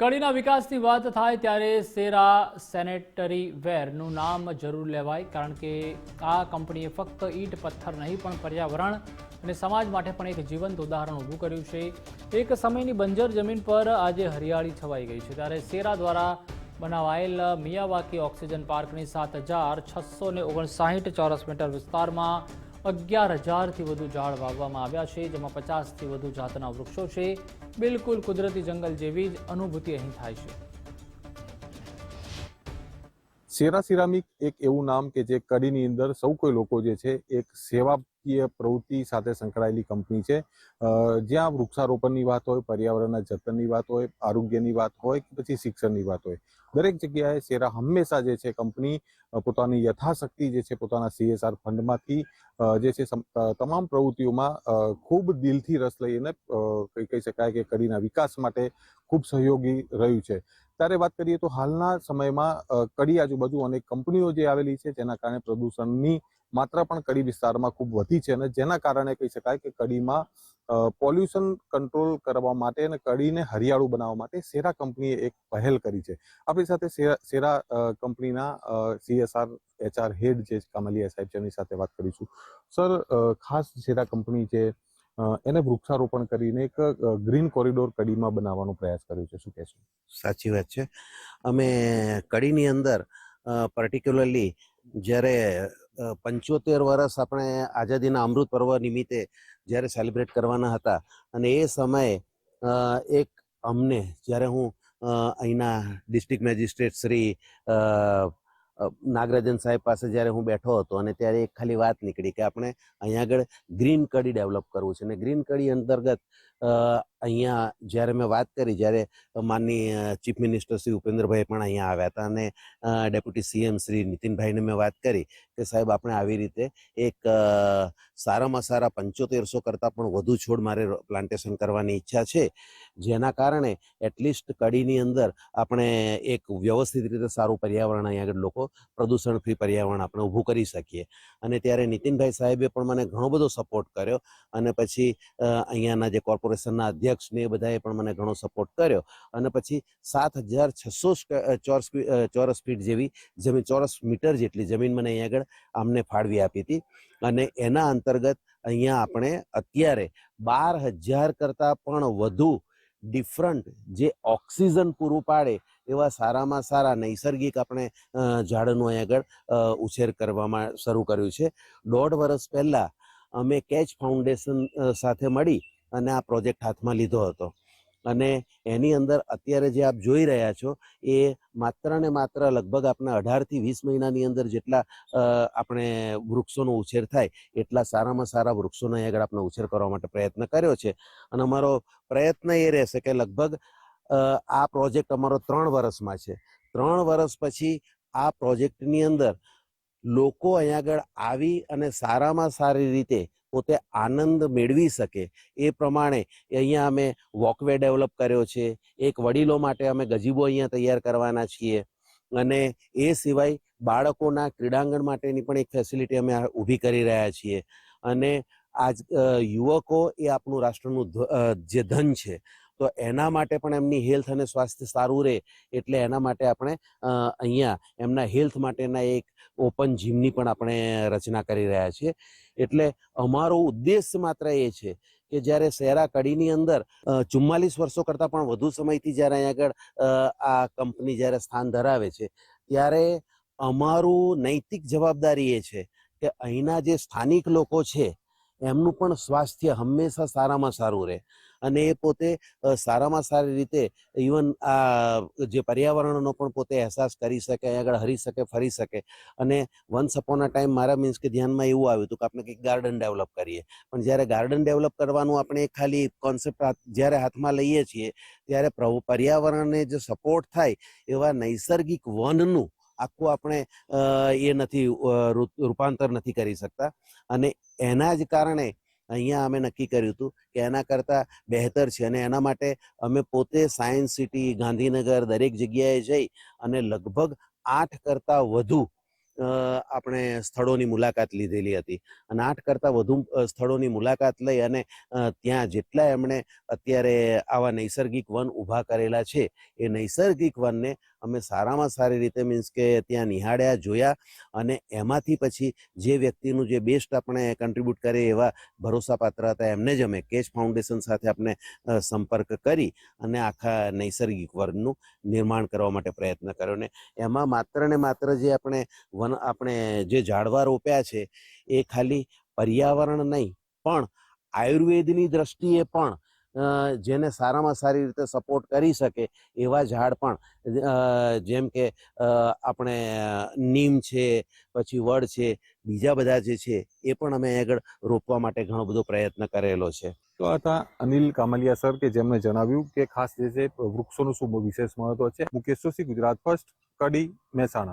કડીના વિકાસની વાત થાય ત્યારે સેરા સેનેટરી વેરનું નામ જરૂર લેવાય, કારણ કે આ કંપનીએ ફક્ત ઈંટ, પથ્થર નહીં, પણ પર્યાવરણ અને સમાજ માટે પણ એક જીવંત ઉદાહરણ ઊભું કર્યું છે. એક સમયની બંજર જમીન પર આજે હરિયાળી છવાઈ ગઈ છે. ત્યારે સેરા દ્વારા બનાવાયેલ મિયાવાકી ઓક્સિજન પાર્કની સાત હજાર છસો ને ઓગણસાઠ ચોરસ મીટર વિસ્તારમાં અગિયાર હજારથી વધુ ઝાડ વાવવામાં આવ્યા છે, જેમાં પચાસથી વધુ જાતના વૃક્ષો છે. બિલકુલ કુદરતી જંગલ જેવી જ અનુભૂતિ અહીં થાય છે. સેરા સિરામિક એક એવું નામ કે જે કડીની અંદર સૌ કોઈ લોકો જે છે, એક સેવાકીય પ્રવૃત્તિ સાથે સંકળાયેલી કંપની છે. જ્યાં વૃક્ષારોપણની વાત હોય, પર્યાવરણના જતનની વાત હોય, આરોગ્યની વાત હોય કે પછી શિક્ષણની વાત હોય. દરેક જગ્યાએ સેરા હંમેશા જે છે કંપની પોતાની યથાશક્તિ જે છે પોતાના સીએસઆર ફંડમાંથી જે છે તમામ પ્રવૃત્તિઓમાં ખૂબ દિલથી રસ લઈને કહી શકાય કે કડીના વિકાસ માટે ખૂબ સહયોગી રહ્યું છે. ત્યારે વાત કરીએ તો હાલના સમયમાં કડી આજુબાજુ અનેક કંપનીઓ જે આવેલી છે, જેના કારણે પ્રદૂષણની માત્રા પણ કડી વિસ્તારમાં ખૂબ વધી છે અને જેના કારણે કહી શકાય કે કડીમાં પોલ્યુશન કંટ્રોલ કરવા માટે અને કડીને હરિયાળું બનાવવા માટે સેરા કંપનીએ એક પહેલ કરી છે. આપણી સાથે સેરા કંપનીના સીએસઆર એચઆર હેડ જે કામલિયા સાહેબ છે, એમની સાથે વાત કરીશું. સર ખાસ સેરા કંપની છે એને વૃક્ષારોપણ કરીને એક ગ્રીન કોરિડોર કડીમાં બનાવવાનો પ્રયાસ કર્યો છે. શું કહેશો? સાચી વાત છે. અમે કડીની અંદર પર્ટિક્યુલરલી જ્યારે પંચોતેર વર્ષ આપણે આઝાદીના અમૃત પર્વ નિમિત્તે જ્યારે સેલિબ્રેટ કરવાના હતા અને એ સમયે એક અમને જ્યારે હું અહીંના ડિસ્ટ્રિક્ટ મેજિસ્ટ્રેટ શ્રી નાગરાજન સાહેબ પાસે જ્યારે હું બેઠો હતો અને ત્યારે એક ખાલી વાત નીકળી કે આપણે અહીંયા આગળ ગ્રીન કડી ડેવલપ કરવું છે અને ગ્રીન કડી અંતર્ગત અહીંયા જ્યારે મેં વાત કરી, જ્યારે માનનીય ચીફ મિનિસ્ટર શ્રી ઉપેન્દ્રભાઈ પણ અહીંયા આવ્યા હતા અને ડેપ્યુટી સીએમ શ્રી નીતિનભાઈને મેં વાત કરી કે સાહેબ, આપણે આવી રીતે એક સારામાં સારા પંચોતેરસો કરતાં પણ વધુ છોડ મારે પ્લાન્ટેશન કરવાની ઈચ્છા છે. જેના કારણે એટલીસ્ટ કડીની અંદર આપણે એક વ્યવસ્થિત રીતે સારું પર્યાવરણ અહીંયા આગળ લોકો પ્રદૂષણ ફ્રી પર્યાવરણ આપણે ઊભું કરી શકીએ. અને ત્યારે નીતિનભાઈ સાહેબે પણ મને ઘણો બધો સપોર્ટ કર્યો અને પછી અહીંયાના જે કોર્પોરેશનના અધ્યક્ષ ને એ બધાએ પણ મને ઘણો સપોર્ટ કર્યો. અને પછી સાત હજાર છસો ચોરસ ચોરસ ફીટ જેવી જમીન, ચોરસ મીટર જેટલી જમીન મને અહીંયા આગળ અમને ફાળવી આપી હતી. અને એના અંતર્ગત અહીંયા આપણે અત્યારે બાર હજાર કરતાં પણ વધુ ડિફરન્ટ જે ઓક્સિજન પૂરું પાડે એવા સારામાં સારા નૈસર્ગિક આપણે ઝાડનું અહીંયા આગળ ઉછેર કરવામાં શરૂ કર્યું છે. દોઢ વર્ષ પહેલાં અમે કેચ ફાઉન્ડેશન સાથે મળી અને આ પ્રોજેક્ટ હાથમાં લીધો હતો. અને એની અંદર અત્યારે જે આપ જોઈ રહ્યા છો, એ માત્ર ને માત્ર લગભગ આપણે અઢારથી વીસ મહિનાની અંદર જેટલા આપણે વૃક્ષોનો ઉછેર થાય, એટલા સારામાં સારા વૃક્ષોનો અહીં આગળ આપણે ઉછેર કરવા માટે પ્રયત્ન કર્યો છે. અને અમારો પ્રયત્ન એ રહેશે કે લગભગ આ પ્રોજેક્ટ અમારો ત્રણ વર્ષમાં છે. ત્રણ વર્ષ પછી આ પ્રોજેક્ટની અંદર લોકો અહીંયા આગળ આવી અને સારામાં સારી રીતે પોતે આનંદ મેળવી શકે. એ પ્રમાણે અહીંયા અમે વોકવે ડેવલપ કર્યો છે. એક વડીલો માટે અમે ગજીબો અહીંયા તૈયાર કરવાના છીએ. અને એ સિવાય બાળકોના ક્રીડાંગણ માટેની પણ એક ફેસિલિટી અમે ઊભી કરી રહ્યા છીએ. અને આજ યુવકો એ આપણું રાષ્ટ્રનું જે ધન છે તો એના માટે પણ એમની હેલ્થ અને સ્વાસ્થ્ય સારું રહે એટલે એના માટે આપણે અહીંયા એમના હેલ્થ માટેના એક ઓપન જીમની પણ આપણે રચના કરી રહ્યા છીએ. એટલે અમારો ઉદ્દેશ માત્ર એ છે કે જ્યારે શહેરા કડીની અંદર ચુમ્માલીસ વર્ષો કરતાં પણ વધુ સમયથી જ્યારે અહીંયા આગળ આ કંપની જ્યારે સ્થાન ધરાવે છે, ત્યારે અમારું નૈતિક જવાબદારી એ છે કે અહીંના જે સ્થાનિક લોકો છે એમનું પણ સ્વાસ્થ્ય હંમેશા સારામાં સારું રહે. અને એ પોતે સારામાં સારી રીતે ઇવન આ, જે પર્યાવરણનો પણ પોતે અહેસાસ કરી શકે આગળ હરી શકે, ફરી શકે. અને વન્સ અપોન અ ટાઈમ મારા મીન્સ કે ધ્યાનમાં એવું આવ્યું હતું કે આપણે કંઈક ગાર્ડન ડેવલપ કરીએ. પણ જ્યારે ગાર્ડન ડેવલપ કરવાનું આપણે ખાલી કોન્સેપ્ટ જ્યારે હાથમાં લઈએ છીએ, ત્યારે પર્યાવરણને જે સપોર્ટ થાય એવા નૈસર્ગિક વનનું આખું આપણે એ નથી રૂપાંતર નથી કરી શકતા. અને એના જ કારણે અહીંયા અમે નક્કી કર્યું હતું કે એના કરતાં બહેતર છે. અને એના માટે અમે પોતે સાયન્સ સિટી, ગાંધીનગર દરેક જગ્યાએ જઈ અને લગભગ આઠ કરતાં વધુ આપણે સ્થળોની મુલાકાત લીધેલી હતી. અને આઠ કરતાં વધુ સ્થળોની મુલાકાત લઈ અને ત્યાં જેટલા એમણે અત્યારે આવા નૈસર્ગિક વન ઊભા કરેલા છે, એ નૈસર્ગિક વનને અમે સારામાં સારી રીતે મીન્સ કે ત્યાં નિહાળ્યા, જોયા અને એમાંથી પછી જે વ્યક્તિનું જે બેસ્ટ આપણે કન્ટ્રીબ્યુટ કરે એવા ભરોસાપાત્ર હતા, એમને જ અમે કેચ ફાઉન્ડેશન સાથે આપણે સંપર્ક કરી અને આખા નૈસર્ગિક વર્ગનું નિર્માણ કરવા માટે પ્રયત્ન કર્યો. ને એમાં માત્ર ને માત્ર જે આપણે વન, આપણે જે ઝાડવા રોપ્યા છે, એ ખાલી પર્યાવરણ નહીં, પણ આયુર્વેદની દ્રષ્ટિએ પણ જેને સારામાં સારી રીતે સપોર્ટ કરી શકે એવા ઝાડ પણ. જેમ કે આપણે નીમ છે, પછી વડ છે, બીજા બધા જે છે, એ પણ અમે આગળ રોપવા માટે ઘણો બધો પ્રયત્ન કરેલો છે. તો હતા અનિલ કામલિયા સર કે જેમણે જણાવ્યું કે ખાસ જે છે, વૃક્ષોનું શું વિશેષ મહત્વ છે? મુકેશ જોશી, ગુજરાત ફર્સ્ટ, કડી, મહેસાણા.